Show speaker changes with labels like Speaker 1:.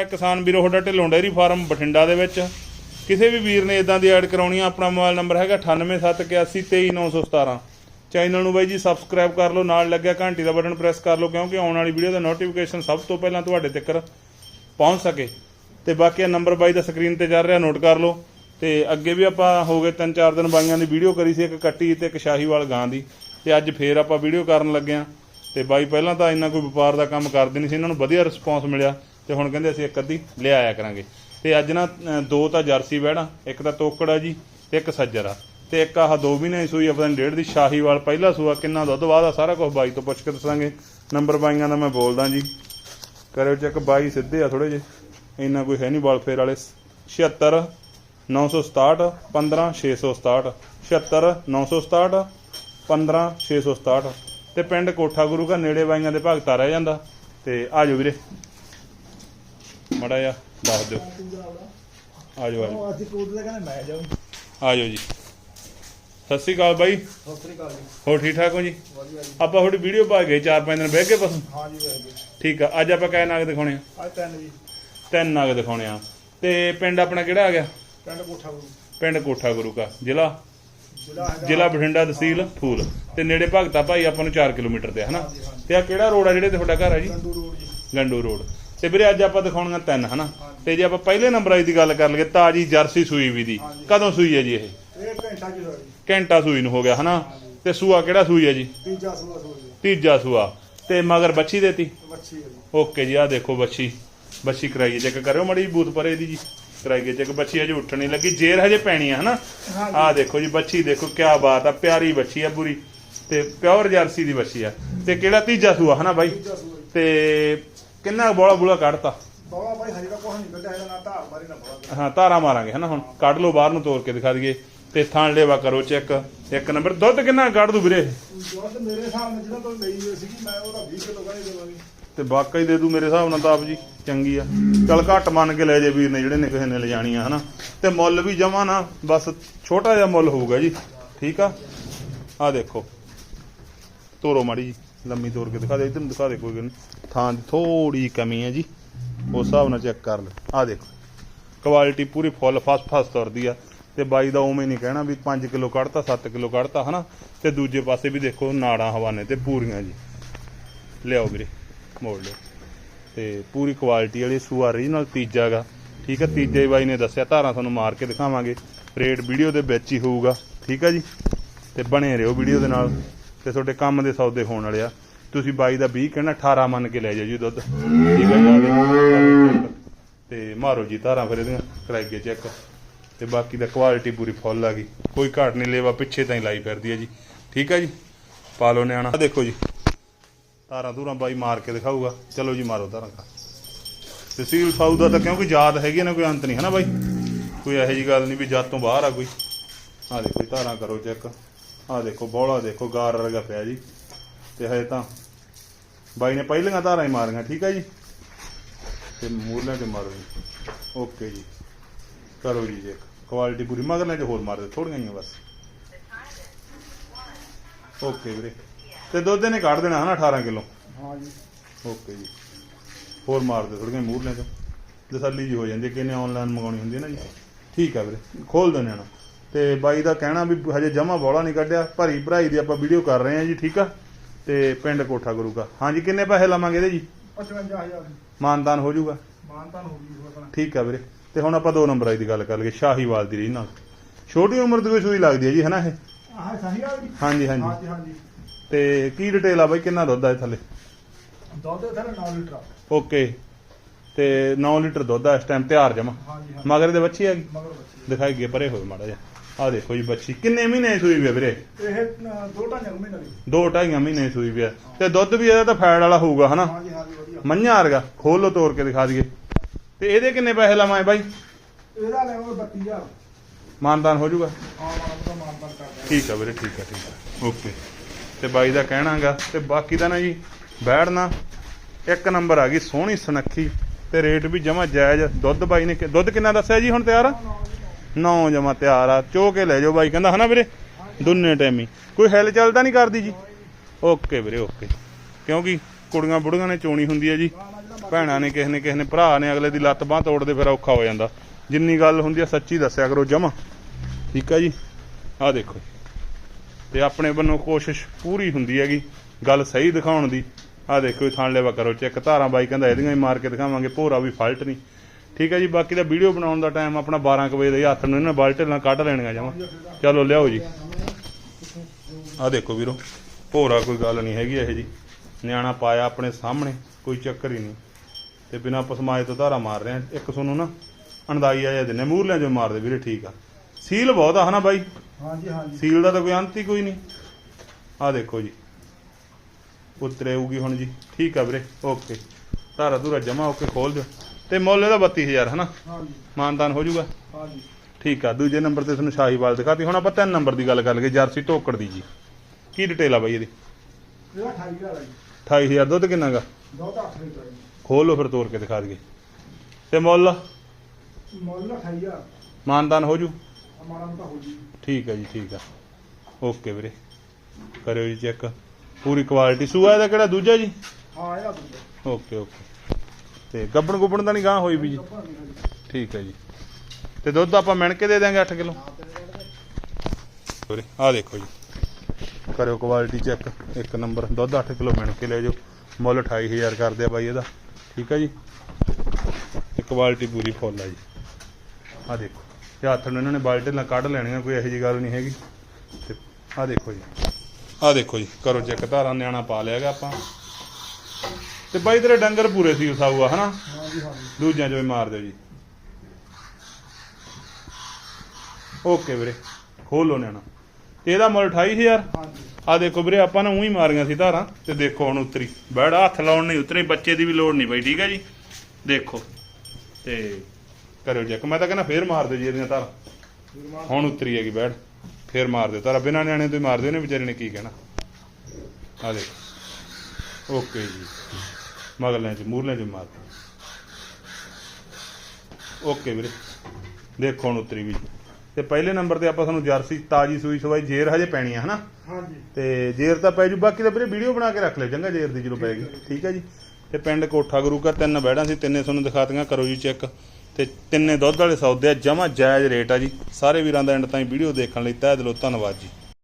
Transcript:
Speaker 1: ਮੈਂ ਕਿਸਾਨ ਵੀਰੋ ਹੋਡਾ ਢਿੱਲੋਂ ਡੇਅਰੀ ਫਾਰਮ ਬਠਿੰਡਾ ਦੇ ਵਿੱਚ। ਕਿਸੇ ਵੀ ਵੀਰ ਨੇ ਇਦਾਂ ਦੀ ਐਡ ਕਰਾਉਣੀ ਆ, ਆਪਣਾ ਮੋਬਾਈਲ ਨੰਬਰ ਹੈਗਾ 9871823917 ਚੈਨਲ ਨੂੰ ਬਾਈ ਜੀ ਸਬਸਕ੍ਰਾਈਬ ਕਰ ਲਓ, ਨਾਲ ਲੱਗਿਆ ਘੰਟੀ ਦਾ ਬਟਨ ਪ੍ਰੈਸ ਕਰ ਲਓ, ਕਿਉਂਕਿ ਆਉਣ ਵਾਲੀ ਵੀਡੀਓ ਦਾ ਨੋਟੀਫਿਕੇਸ਼ਨ ਸਭ ਤੋਂ ਪਹਿਲਾਂ ਤੁਹਾਡੇ ਤੱਕ ਪਹੁੰਚ ਸਕੇ। ਤੇ ਬਾਕੀ ਨੰਬਰ ਬਾਈ ਦਾ ਸਕਰੀਨ ਤੇ ਚੱਲ ਰਿਹਾ ਨੋਟ ਕਰ ਲਓ। ਤੇ ਅੱਗੇ ਵੀ ਆਪਾਂ ਹੋ ਗਏ ਤਿੰਨ ਚਾਰ ਦਿਨ ਬਾਈਆਂ ਦੀ ਵੀਡੀਓ ਕਰੀ ਸੀ, ਇੱਕ ਕੱਟੀ ਤੇ ਇੱਕ ਸ਼ਾਹੀਵਾਲ ਗਾਂ ਦੀ। ਤੇ ਅੱਜ ਫੇਰ ਆਪਾਂ ਵੀਡੀਓ ਕਰਨ ਲੱਗੇ ਆ। ਤੇ ਬਾਈ ਪਹਿਲਾਂ ਤਾਂ ਇੰਨਾ ਕੋਈ ਵਪਾਰ ਦਾ ਕੰਮ ਕਰਦੇ ਨਹੀਂ ਸੀ, ਇਹਨਾਂ ਨੂੰ ਵਧੀਆ ਰਿਸਪੌਂਸ ਮਿਲਿਆ। ਤੇ ਹੁਣ ਕਹਿੰਦੇ ਅਸੀਂ ਇੱਕ ਅੱਧੀ ਲਿਆਇਆ ਕਰਾਂਗੇ। ਤੇ ਅੱਜ ਨਾ ਦੋ ਤਾਂ ਜਰਸੀ ਬਹਿਣਾ ਇੱਕ ਤਾਂ ਤੋਕੜਾ ਜੀ, ਤੇ ਇੱਕ ਸੱਜਰ ਆ। ਤੇ ਇੱਕ ਆਹ ਦੋ ਮਹੀਨੇ ਦੀ ਸੂਈ ਆ ਡੇਢ ਦੀ ਸ਼ਾਹੀਵਾਲ ਪਹਿਲਾ ਸੂਆ, ਕਿੰਨਾ ਦੁੱਧ ਬਾਅਦ ਆ ਸਾਰਾ ਕੁਝ ਬਾਈ ਤੋਂ ਪੁੱਛ ਕੇ ਦੱਸਾਂਗੇ। ਨੰਬਰ ਬਾਈਆਂ ਦਾ ਮੈਂ ਬੋਲਦਾ ਜੀ। ਕਰਿਓ ਚੈੱਕ, ਬਾਈ ਸਿੱਧੇ ਆ ਥੋੜੇ ਜੇ ਇੰਨਾ ਕੋਈ ਹੈ ਨਹੀਂ ਬਾਲ ਫੇਰ ਵਾਲੇ। 76 967 15 667 76 967 15 667 ਤੇ ਪਿੰਡ ਕੋਠਾ ਗੁਰੂ ਘਰ ਨੇੜੇ ਬਾਈਆਂ ਦੇ ਭਗਤਾ ਰਹਿ ਜਾਂਦਾ। ਤੇ ਆ ਜਾਓ ਵੀਰੇ। ਮੜਾ ਜਾ ਦੱਸ ਦਿਓ। ਆ ਜਾਓ ਆ ਜਾਓ
Speaker 2: ਅੱਜ ਕੋਟ ਦਾ ਕਹਿੰਦਾ ਮੈਂ ਜਾਉਂ
Speaker 1: ਆ ਜਾਓ ਜੀ। ਸਤਿ ਸ਼੍ਰੀ ਅਕਾਲ ਬਾਈ।
Speaker 2: ਸਤਿ ਸ੍ਰੀ ਅਕਾਲ ਜੀ।
Speaker 1: ਹੋਰ ਠੀਕ ਠਾਕ ਹੋ ਜੀ?
Speaker 2: ਵਧੀਆ ਜੀ।
Speaker 1: ਆਪਾਂ ਤੁਹਾਡੀ ਵੀਡੀਓ ਪਾ ਗਏ ਚਾਰ ਪੰਜ ਦਿਨ ਬਹਿ ਗਏ ਬਸ।
Speaker 2: ਹਾਂ ਜੀ ਵੈਗੇ
Speaker 1: ਠੀਕ ਆ ਅੱਜ ਆਪਾਂ ਕੈ ਨਾਗ ਦਿਖਾਉਣੇ ਆ?
Speaker 2: ਅੱਜ ਤਿੰਨ ਜੀ।
Speaker 1: ਤਿੰਨ ਨਾਗ ਦਿਖਾਉਣੇ ਆ। ਤੇ ਪਿੰਡ ਆਪਣਾ ਕਿਹੜਾ ਆ ਗਿਆ?
Speaker 2: ਪਿੰਡ ਕੋਠਾ ਗੁਰੂ।
Speaker 1: ਪਿੰਡ ਕੋਠਾ ਗੁਰੂ ਕਾ ਜ਼ਿਲ੍ਹਾ?
Speaker 2: ਜ਼ਿਲ੍ਹਾ
Speaker 1: ਬਠਿੰਡਾ ਤਹਿਸੀਲ ਫੂਲ। ਤੇ ਨੇੜੇ ਭਗਤਾ ਭਾਈ ਆਪਾਂ ਨੂੰ 4 ਕਿਲੋਮੀਟਰ ਤੇ ਹੈ
Speaker 2: ਹਾਂਜੀ।
Speaker 1: ਤੇ ਆ ਕਿਹੜਾ ਰੋਡ ਆ ਜਿਹੜੇ ਤੁਹਾਡਾ ਘਰ ਹੈ ਜੀ?
Speaker 2: ਗੰਡੂ ਰੋਡ ਜੀ।
Speaker 1: ਗੰਡੂ ਰੋਡ। ਤੇ ਵੀਰੇ ਅੱਜ ਆਪਾਂ ਦਿਖਾਉਣੀਆਂ ਤਿੰਨ ਹਨਾ? ਤੇ ਜੇ ਆਪਾਂ ਪਹਿਲੇ ਨੰਬਰ ਆਈ ਦੀ ਗੱਲ ਕਰ ਲਈਏ ਤਾਜੀ ਜਰਸੀ ਸੂਈ ਵੀ ਦੀ। ਕਦੋਂ ਸੂਈ ਹੈ ਜੀ ਇਹ?
Speaker 2: ਘੰਟਾ
Speaker 1: ਸੂਈ। ਨੂੰ ਹੋ ਗਿਆ ਹਨਾ? ਤੇ ਸੂਆ ਕਿਹੜਾ ਸੂਈ ਹੈ ਜੀ?
Speaker 2: ਤੀਜਾ ਸੂਆ
Speaker 1: ਤੀਜਾ ਤੇ ਮਗਰ ਬੱਚੀ ਦੇਤੀ? ਓਕੇ ਜੀ ਆ ਦੇਖੋ ਬੱਚੀ। ਬੱਚੀ ਕਰਾਈਏ ਚੈੱਕ ਕਰਿਓ ਮੜੀ ਬੂਤ ਪਰੇ ਦੀ ਜੀ। ਕਰਾਈਏ ਚੈੱਕ ਬੱਚੀ ਹਜੇ ਉੱਠਣ ਨਹੀਂ ਲੱਗੀ। ਜੇਰ ਹਜੇ ਪੈਣੀ ਆ ਹਨਾ?
Speaker 2: ਹਾਂਜੀ।
Speaker 1: ਆ ਦੇਖੋ ਜੀ ਬੱਚੀ ਦੇਖੋ ਕੀ ਬਾਤ ਆ ਪਿਆਰੀ ਬੱਚੀ ਆ ਪੂਰੀ। ਤੇ ਪਿਓਰ ਜਰਸੀ ਦੀ ਬੱਚੀ ਆ। ਤੇ ਕਿਹੜਾ ਤੀਜਾ ਸੂਆ ਹਨਾ ਬਾਈ? ਤੇ ਕਿੰਨਾ ਬੋਲਾ ਬੁਲਾ ਕੱਢਤਾ?
Speaker 2: ਭਾਈ ਹਰੀ ਦਾ ਕੁਛ ਨਹੀਂ ਕੱਢਿਆ ਹੈਗਾ ਨਾ ਧਾਰ ਮਾਰੀ ਨਾ ਬੜਾ
Speaker 1: ਹਾਂ ਤਾਰਾ ਮਾਰਾਂਗੇ ਹਨਾ ਹੁਣ? ਕੱਢ ਲਓ ਬਾਹਰ ਨੂੰ ਤੋੜ ਕੇ ਦਿਖਾ ਦਈਏ। ਤੇ ਥਾਣ ਲੇਵਾ ਕਰੋ ਚੈੱਕ। ਇੱਕ ਨੰਬਰ ਦੁੱਧ ਕਿੰਨਾ ਕੱਢ ਦੂ ਵੀਰੇ?
Speaker 2: ਦੁੱਧ ਮੇਰੇ ਹਿਸਾਬ ਨਾਲ ਜਿਹਨਾਂ ਤੋਂ ਲਈ ਹੋਈ ਸੀਗੀ ਮੈਂ ਉਹਦਾ 20 ਕਿਲੋ ਕਹਿੰਦੇ ਦੇਵਾਂਗੀ।
Speaker 1: ਤੇ ਵਾਕਈ ਦੇ ਦੂ ਮੇਰੇ ਹਿਸਾਬ ਨਾਲ ਤਾਂ ਆਪ ਜੀ ਚੰਗੀ ਆ। ਚਲ ਘੱਟ ਮੰਨ ਕੇ ਲੈ ਜੇ ਵੀਰ ਨੇ ਜਿਹੜੇ ਨੇ ਕਿਸੇ ਨੇ ਲਿਜਾਣੀ ਆ ਹਨਾ? ਤੇ ਮੁੱਲ ਵੀ ਜਮਾ ਨਾ ਬਸ ਛੋਟਾ ਜਿਹਾ ਮੁੱਲ ਹੋਊਗਾ ਜੀ ਠੀਕ ਆ? ਆ ਦੇਖੋ। ਤੋਰੋ ਮਾੜੀ ਜੀ। ਲੰਮੀ ਤੋਰ ਕੇ ਦਿਖਾ ਦੇ, ਇਧਰ ਨੂੰ ਦਿਖਾ ਦੇ ਕੋਈ ਗੱਲ ਨਹੀਂ। ਥਾਂ ਦੀ ਥੋੜੀ ਕਮੀ ਹੈ ਜੀ। ਉਸ ਹਿਸਾਬ ਨਾਲ ਚੈੱਕ ਕਰ ਲਓ। ਆ ਦੇਖੋ। ਕੁਆਲਿਟੀ ਪੂਰੀ ਫੁੱਲ ਫਸ ਫਸ ਤੁਰਦੀ ਆ। ਤੇ ਬਾਈ ਦਾ ਉਵੇਂ ਨਹੀਂ ਕਹਿਣਾ ਵੀ 5 ਕਿਲੋ ਕੱਢਤਾ 7 ਕਿਲੋ ਕੱਢਤਾ, ਹਨਾ? ਤੇ ਦੂਜੇ ਪਾਸੇ ਵੀ ਦੇਖੋ, ਨਾੜਾਂ ਹਵਾਨੇ ਤੇ ਪੂਰੀਆਂ ਜੀ। ਲਿਆਓ ਵੀਰੇ, ਮੋੜ ਲਿਓ। ਤੇ ਪੂਰੀ ਕੁਆਲਿਟੀ ਵਾਲੀ ਸੂਆ ਓਰੀਜਨਲ ਤੀਜਾ ਗਾ। ਠੀਕ ਹੈ ਤੀਜੇ ਬਾਈ ਨੇ ਦੱਸਿਆ, ਧਾਰਾਂ ਤੁਹਾਨੂੰ ਮਾਰ ਕੇ ਦਿਖਾਵਾਂਗੇ। ਰੇਟ ਵੀਡੀਓ ਦੇ ਵਿੱਚ ਹੀ ਹੋਊਗਾ। ਠੀਕ ਹੈ ਜੀ? ਤੇ ਬਣੇ ਰਹੋ ਵੀਡੀਓ ਦੇ ਨਾਲ। ਤੇ ਤੁਹਾਡੇ ਕੰਮ ਦੇ ਸੌਦੇ ਹੋਣ ਵਾਲੇ ਆ। ਤੁਸੀਂ ਬਾਈ ਦਾ 20 ਕਹਿਣਾ 18 ਮੰਨ ਕੇ ਲੈ ਜਾਓ ਜੀ ਦੁੱਧ। ਠੀਕ ਹੈ ਜੀ ਤੇ ਮਾਰੋ ਜੀ ਧਾਰਾਂ ਫਿਰ ਇਹਦੀਆਂ ਕਰਾਈਏ ਚੈੱਕ। ਤੇ ਬਾਕੀ ਦਾ ਕੁਆਲਿਟੀ ਪੂਰੀ ਫੁੱਲ ਆ ਗਈ। ਕੋਈ ਘਾਟ ਨਹੀਂ, ਲੇਵਾ ਪਿੱਛੇ ਤਾਂ ਹੀ ਲਾਈ ਫਿਰਦੀ ਹੈ ਜੀ। ਠੀਕ ਹੈ ਜੀ? ਪਾ ਲਓ ਨਿਆਣਾ। ਆਹ ਦੇਖੋ ਜੀ। ਧਾਰਾਂ ਧੂਰਾਂ ਬਾਈ ਮਾਰ ਕੇ ਦਿਖਾਊਗਾ। ਚਲੋ ਜੀ, ਮਾਰੋ ਧਾਰਾਂ। ਕਾ ਤਹਿਸੀਲ ਸਾਊ ਦਾ ਤਾਂ ਕਿਉਂਕਿ ਯਾਦ ਹੈਗੀ ਨਾ, ਕੋਈ ਅੰਤ ਨਹੀਂ ਹੈ ਨਾ ਬਾਈ? ਕੋਈ ਇਹੋ ਜੀ ਗੱਲ ਨਹੀਂ ਵੀ ਜੱਤ ਤੋਂ ਬਾਹਰ ਆ ਕੋਈ। ਆ ਦੇਖੋ ਧਾਰਾਂ ਕਰੋ ਚੈੱਕ। ਆ ਦੇਖੋ ਬੋਲਾ ਦੇਖੋ ਗਾਰ ਵਰਗਾ ਪਿਆ ਜੀ। ਤੇ ਹਜੇ ਤਾਂ ਬਾਈ ਨੇ ਪਹਿਲੀਆਂ ਧਾਰਾਂ ਹੀ ਮਾਰੀਆਂ ਠੀਕ ਹੈ ਜੀ? ਤੇ ਮੂਰਲੇ ਤੇ ਮਾਰੋ ਜੀ। ਓਕੇ ਜੀ। ਕਰੋ ਜੀ ਚੈੱਕ ਕੁਆਲਿਟੀ ਪੂਰੀ। ਮਗਰਲੇ ਚ ਹੋਰ ਮਾਰ ਦੇ ਥੋੜੀਆਂ ਹੀ ਬਸ। ਓਕੇ ਵੀਰੇ। ਤੇ ਦੁੱਧ ਨੇ ਕੱਢ ਦੇਣਾ ਹਨਾ 18 ਕਿਲੋ?
Speaker 2: ਹਾਂ ਜੀ।
Speaker 1: ਓਕੇ ਜੀ। ਹੋਰ ਮਾਰ ਦੇ ਥੋੜੀਆਂ ਮੂਰਲੇ ਤੋਂ। ਤਸੱਲੀ ਜੀ ਹੋ ਜਾਂਦੀ ਕਿ ਇਹਨੇ ਆਨਲਾਈਨ ਮੰਗਾਉਣੀ ਹੁੰਦੀ ਹੈ ਨਾ ਜੀ। ਠੀਕ ਆ ਵੀਰੇ ਖੋਲ ਦਿੰਦੇ ਨਾ ਤੇ ਬਾਈ ਦਾ ਕਹਿਣਾ ਵੀ ਹਜੇ ਜਮਾ ਬੋਲਾ ਨਹੀਂ ਕੱਢਿਆ ਭਰੀ ਭਰਾਈ ਦੀ ਆਪਾਂ ਵੀਡੀਓ ਕਰ ਰਹੇ ਹਾਂ ਜੀ ਠੀਕ ਆ? ਤੇ ਪਿੰਡ ਕੋਠਾ ਗੁਰੂ ਕਾ ਹਾਂਜੀ ਕਿੰਨੇ ਪੈਸੇ ਲਾਵਾਂਗੇ ਇਹਦੇ ਜੀ?
Speaker 2: 55000 ਦੀ
Speaker 1: ਮਾਨਦਾਨ ਹੋ ਜਾਊਗਾ?
Speaker 2: ਮਾਨਤਾਨ ਹੋ ਗਈ
Speaker 1: ਠੀਕ ਆ ਵੀਰੇ। ਤੇ ਹੁਣ ਆਪਾਂ ਦੋ ਨੰਬਰ ਆਈ ਦੀ ਗੱਲ ਕਰ ਲਈਏ ਸ਼ਾਹੀਵਾਲ ਦੀ ਰੀਝ ਨਾਲ। ਛੋਟੀ ਉਮਰ ਦੀ ਕੋਈ ਸੂਈ ਲੱਗਦੀ ਹੈ ਜੀ ਹਨਾ ਇਹ?
Speaker 2: ਆਹ ਸਹੀ ਆ ਜੀ?
Speaker 1: ਹਾਂਜੀ ਹਾਂਜੀ। ਤੇ ਕੀ ਡਿਟੇਲ ਆ ਬਾਈ ਕਿੰਨਾ ਦੁੱਧ ਆ ਇਹ ਥੱਲੇ?
Speaker 2: ਦੁੱਧ ਦੇ ਥੱਲੇ 9 ਲੀਟਰ।
Speaker 1: ਓਕੇ। ਤੇ 9 ਲੀਟਰ ਦੁੱਧ ਆ ਇਸ ਟਾਈਮ ਤਿਆਰ ਜਮਾ। ਮਗਰ ਦੇ ਬੱਚੀ ਹੈਗੀ
Speaker 2: ਮਗਰ ਬੱਚੀ
Speaker 1: ਦਿਖਾਈ ਗਏ ਪਰੇ ਹੋਏ ਮਾੜਾ ਜਿਹਾ। ਆ ਦੇਖੋ ਜੀ ਬੱਚੀ ਕਿੰਨੇ ਮਹੀਨੇ ਦੀ ਸੂਈ ਵੀ ਆ ਵੀਰੇ?
Speaker 2: ਇਹ ਅ, ਦੋ ਢਾਈਆਂ ਮਹੀਨੇ ਦੀ।
Speaker 1: ਦੋ ਢਾਈਆਂ ਮਹੀਨੇ ਦੀ ਸੂਈ ਵੀ ਆ। ਤੇ ਦੁੱਧ ਵੀ ਇਹਦਾ ਤਾਂ ਫੈਟ ਵਾਲਾ ਹੋਊਗਾ ਹਨਾ?
Speaker 2: ਹਾਂ ਜੀ ਹਾਂ ਜੀ ਵਧੀਆ।
Speaker 1: ਮੰਝਾਂ ਵਰਗਾ ਖੋਲ ਤੋੜ ਕੇ ਦਿਖਾ ਦਈਏ। ਤੇ ਇਹਦੇ ਕਿੰਨੇ ਪੈਸੇ ਲਾਵਾਂ ਬਾਈ?
Speaker 2: ਇਹਦਾ ਲੈਵਲ 32000
Speaker 1: ਮਾਨਦਾਨ ਹੋ ਜਾਊਗਾ?
Speaker 2: ਹਾਂ ਕਰਦਾ
Speaker 1: ਠੀਕ ਆ ਵੀਰੇ ਠੀਕ ਆ ਠੀਕ ਆ। ਓਕੇ। ਤੇ ਬਾਈ ਦਾ ਕਹਿਣਾਗਾ ਤੇ ਬਾਕੀ ਦਾ ਨਾ ਜੀ ਬੈਠਣਾ। ਇੱਕ ਨੰਬਰ ਆ ਗਈ ਸੋਹਣੀ ਸੁਨੱਖੀ ਤੇ ਰੇਟ ਵੀ ਜਮਾ ਜਾਇਜ਼ ਦੁੱਧ ਬਾਈ ਨੇ ਦੁੱਧ ਕਿੰਨਾ ਦੱਸਿਆ ਜੀ ਹੁਣ ਤਿਆਰ? ਆ ਨੌ ਜਮਾ ਤਿਆਰ ਆ, ਚੋ ਕੇ ਲੈ ਜਾਓ ਬਾਈ, ਕਹਿੰਦਾ ਹਨਾ ਵੀਰੇ? ਦੁੰਨੇ ਟਾਈਮੀ। ਕੋਈ ਹਿਲ ਚੱਲਦਾ ਨਹੀਂ ਕਰਦੀ ਜੀ? ਓਕੇ ਵੀਰੇ, ਓਕੇ। ਕਿਉਂਕਿ ਕੁੜੀਆਂ ਬੁੜੀਆਂ ਨੇ ਚੋਣੀ ਹੁੰਦੀ ਹੈ ਜੀ। ਭੈਣਾਂ ਨੇ, ਕਿਸੇ ਨੇ ਕਿਸੇ ਨੇ, ਭਰਾ ਨੇ ਅਗਲੇ ਦੀ ਲੱਤ ਬਾਹ ਤੋੜਦੇ ਫਿਰ ਔਖਾ ਹੋ ਜਾਂਦਾ। ਜਿੰਨੀ ਗੱਲ ਹੁੰਦੀ ਆ ਸੱਚੀ ਦੱਸਿਆ ਕਰੋ ਜਮਾ। ਠੀਕ ਆ ਜੀ? ਆਹ ਦੇਖੋ। ਤੇ ਆਪਣੇ ਵੱਲੋਂ ਕੋਸ਼ਿਸ਼ ਪੂਰੀ ਹੁੰਦੀ ਹੈਗੀ, ਗੱਲ ਸਹੀ ਦਿਖਾਉਣ ਦੀ। ਆਹ ਦੇਖੋ ਇਹ ਥਾਣ ਲੈਵਾ ਕਰੋ ਚੈੱਕ। ਧਾਰਾਂ ਬਾਈ ਕਹਿੰਦਾ ਇਹਦੀਆਂ ਹੀ ਮਾਰ ਕੇ ਦਿਖਾਵਾਂਗੇ, ਭੋਰਾ ਵੀ ਫਾਲਟ ਨਹੀਂ। ਠੀਕ ਹੈ ਜੀ ਬਾਕੀ ਦਾ ਵੀਡੀਓ ਬਣਾਉਣ ਦਾ ਟਾਈਮ ਆਪਣਾ 12 ਕੁ ਵਜੇ ਦਾ ਹੀ ਹੱਥ ਨੂੰ ਇਹਨਾਂ ਬਾਲਟੇ ਨਾਲ ਕੱਢ ਲੈਣੀਆਂ ਜਮਾ। ਚਲੋ ਲਿਆਓ ਜੀ। ਆਹ ਦੇਖੋ ਵੀਰੋ ਭੋਰਾ ਕੋਈ ਗੱਲ ਨਹੀਂ ਹੈਗੀ ਇਹ ਜੀ। ਨਿਆਣਾ ਪਾਇਆ ਆਪਣੇ ਸਾਹਮਣੇ ਕੋਈ ਚੱਕਰ ਹੀ ਨਹੀਂ। ਤੇ ਬਿਨਾਂ ਪਸਮਾਏ ਤੋਂ ਧਾਰਾ ਮਾਰ ਰਹੇ। ਆ ਇੱਕ ਤੁਹਾਨੂੰ ਨਾ ਅਣਦਾਈ ਆ ਦਿੰਨੇ ਮੂਰਲਿਆਂ ਜੋ ਮਾਰਦੇ ਵੀਰੇ ਠੀਕ ਆ। ਸੀਲ ਬਹੁਤ ਆ ਹਨਾ ਬਾਈ?
Speaker 2: ਹਾਂਜੀ ਹਾਂਜੀ।
Speaker 1: ਸੀਲ ਦਾ ਤਾਂ ਕੋਈ ਅੰਤ ਹੀ ਕੋਈ ਨਹੀਂ। ਆਹ ਦੇਖੋ ਜੀ। ਉਤਰੇਊਗੀ ਹੁਣ ਜੀ। ਠੀਕ ਆ ਵੀਰੇ ਓਕੇ। ਧਾਰਾ ਧੂਰਾ ਜਮਾ ਹੋ ਕੇ ਖੋਲ ਦਿਓ। ਤੇ ਮੁੱਲ ਇਹਦਾ 32000 ਹਨਾ?
Speaker 2: ਹਾਂਜੀ।
Speaker 1: ਮਾਨਦਾਨ ਹੋ ਜਾਊਗਾ?
Speaker 2: ਹਾਂਜੀ।
Speaker 1: ਠੀਕ ਆ ਦੂਜੇ ਨੰਬਰ ਤੇ ਤੁਹਾਨੂੰ ਸ਼ਾਹੀਵਾਲ ਦਿਖਾਤੀ। ਹੁਣ ਆਪਾਂ ਤਿੰਨ ਨੰਬਰ ਦੀ ਗੱਲ ਕਰ ਲਈਏ ਜਰਸੀ ਢੋਕੜ ਦੀ ਜੀ। ਕੀ ਡਿਟੇਲ ਆ ਬਾਈ ਇਹਦੀ?
Speaker 2: ਇਹਦਾ 28 ਵਾਲਾ ਜੀ।
Speaker 1: 28000 ਦੁੱਧ ਕਿੰਨਾ ਗਾ?
Speaker 2: ਦੋ ਤਾਂ 8 ਲੀਟਰ ਜੀ।
Speaker 1: ਖੋਲ ਫਿਰ ਤੋੜ ਕੇ ਦਿਖਾ ਦਈਏ। ਤੇ ਮੁੱਲ?
Speaker 2: ਮੁੱਲ 28000
Speaker 1: ਮਾਨਦਾਨ ਹੋ ਜੂ?
Speaker 2: ਮਾੜਾ ਮੋਟਾ ਹੋ ਜੀ।
Speaker 1: ਠੀਕ ਹੈ ਜੀ ਠੀਕ ਆ। ਓਕੇ ਵੀਰੇ। ਕਰਿਓ ਜੀ ਚੈੱਕ। ਪੂਰੀ ਕੁਆਲਿਟੀ ਸੂਆ ਇਹਦਾ ਕਿਹੜਾ ਦੂਜਾ ਜੀ?
Speaker 2: ਹਾਂ ਇਹਦਾ ਦੂਜਾ।
Speaker 1: Okay okay. ਤੇ ਗੱਬਣ ਗੁੱਬਣ ਤਾਂ ਨਹੀਂ ਗਾਂ ਹੋਈ ਵੀ ਜੀ। ਠੀਕ ਹੈ ਜੀ। ਤੇ ਦੁੱਧ ਆਪਾਂ ਮਿਣ ਕੇ ਦੇ ਦਿਆਂਗੇ 8 ਕਿਲੋ। ਵੀਰੇ ਆਹ ਦੇਖੋ ਜੀ। ਕਰਿਓ ਕੁਆਲਿਟੀ ਚੈੱਕ ਇੱਕ ਨੰਬਰ ਦੁੱਧ 8 ਕਿਲੋ ਮਿਣ ਕੇ ਲੈ ਜਾਓ। ਮੁੱਲ 28000 ਕਰਦੇ ਆ ਬਾਈ ਇਹਦਾ। ਠੀਕ ਹੈ ਜੀ। ਤੇ ਕੁਆਲਿਟੀ ਪੂਰੀ ਫੁੱਲ ਆ ਜੀ। ਆਹ ਦੇਖੋ। ਤੇ ਹੱਥ ਨੂੰ ਇਹਨਾਂ ਨੇ ਬਾਲਟੇ ਨਾਲ ਕੱਢ ਲੈਣੀਆਂ, ਕੋਈ ਇਹੋ ਜੀ ਗੱਲ ਨਹੀਂ ਹੈਗੀ। ਤੇ ਆਹ ਦੇਖੋ ਜੀ। ਆਹ ਦੇਖੋ ਜੀ। ਕਰੋ ਚੈੱਕ ਧਾਰਾ ਨਿਆਣਾ ਪਾ ਲਿਆਗਾ ਆਪਾਂ। ਤੇ ਬਾਈ ਤੇਰੇ ਡੰਗਰ ਪੂਰੇ ਸੀ ਉਸਾਊਆ ਹਨਾ?
Speaker 2: ਹਾਂਜੀ ਹਾਂਜੀ।
Speaker 1: ਦੂਜਿਆਂ ਚੋਂ ਵੀ ਮਾਰ ਦਿਓ ਜੀ। ਓਕੇ ਵੀਰੇ ਖੋਲੋ ਨਿਆਣਾ। ਤੇ ਇਹਦਾ ਮੁੱਲ 28000
Speaker 2: ਹਾਂਜੀ।
Speaker 1: ਆ ਦੇਖੋ ਵੀਰੇ ਆਪਾਂ ਨੇ ਉਹੀ ਮਾਰੀਆਂ ਸੀ ਧਾਰਾਂ ਤੇ ਦੇਖੋ ਹੁਣ ਉਤਰੀ। ਬੜਾ ਹੱਥ ਲਾਉਣ ਨਹੀਂ ਉਤਰੀ ਬੱਚੇ ਦੀ ਵੀ ਲੋੜ ਨਹੀਂ ਬਈ ਠੀਕ ਹੈ ਜੀ? ਦੇਖੋ। ਤੇ ਕਰਿਓ ਚੈੱਕ। ਮੈਂ ਤਾਂ ਕਹਿੰਦਾ ਫੇਰ ਮਾਰ ਦਿਓ ਜੀ ਇਹਦੀਆਂ ਧਾਰਾਂ। ਹੁਣ ਉਤਰੀ ਹੈਗੀ ਬੈੜ ਫੇਰ ਮਾਰ ਦਿਓ। ਧਾਰਾਂ ਬਿਨਾਂ ਨਿਆਣੇ ਤੋਂ ਹੀ ਮਾਰ ਦਿਓ ਨੇ ਵਿਚਾਰੇ ਨੇ ਕੀ ਕਹਿਣਾ? ਆ ਦੇਖੋ। ਓਕੇ ਜੀ। ਮਗਲਿਆਂ ਚ ਮੂਰਲਿਆਂ ਚ ਮਾਰ। ਓਕੇ ਵੀਰੇ। ਦੇਖੋ ਹੁਣ ਉਤਰੀ ਵੀ। ਤੇ ਪਹਿਲੇ ਨੰਬਰ ਤੇ ਆਪਾਂ ਤੁਹਾਨੂੰ ਜਰਸੀ ਤਾਜੀ ਸੂਈ ਸਵਾਈ ਜੇਰ ਹਜੇ ਪੈਣੀ ਆ ਹਨਾ?
Speaker 2: ਹਾਂਜੀ।
Speaker 1: ਤੇ ਜੇਰ ਤਾਂ ਪੈ ਜੂ ਬਾਕੀ ਤਾਂ ਵੀਰੇ ਵੀਡੀਓ ਬਣਾ ਕੇ ਰੱਖ ਲਿਓ ਚੰਗਾ ਜੇਰ ਦੀ ਜਦੋਂ ਪੈ ਗਈ। ਠੀਕ ਹੈ ਜੀ। ਤੇ ਪਿੰਡ ਕੋਠਾ ਗੁਰੂ ਕਾ ਤਿੰਨ ਬੈੜਾਂ ਸੀ ਤਿੰਨੇ ਤੁਹਾਨੂੰ ਦਿਖਾਤੀਆਂ ਕਰੋ ਜੀ ਚੈੱਕ। ਤੇ ਤਿੰਨੇ ਦੁੱਧ ਵਾਲੇ ਸੌਦੇ ਆ ਜਮਾ ਜਾਇਜ਼ ਰੇਟ ਆ ਜੀ। ਸਾਰੇ ਵੀਰਾਂ ਦਾ ਐਂਡ ਤਾਈਂ ਵੀਡੀਓ ਦੇਖਣ ਲਈ ਤਹਿ ਦਿਲੋਂ ਧੰਨਵਾਦ ਜੀ।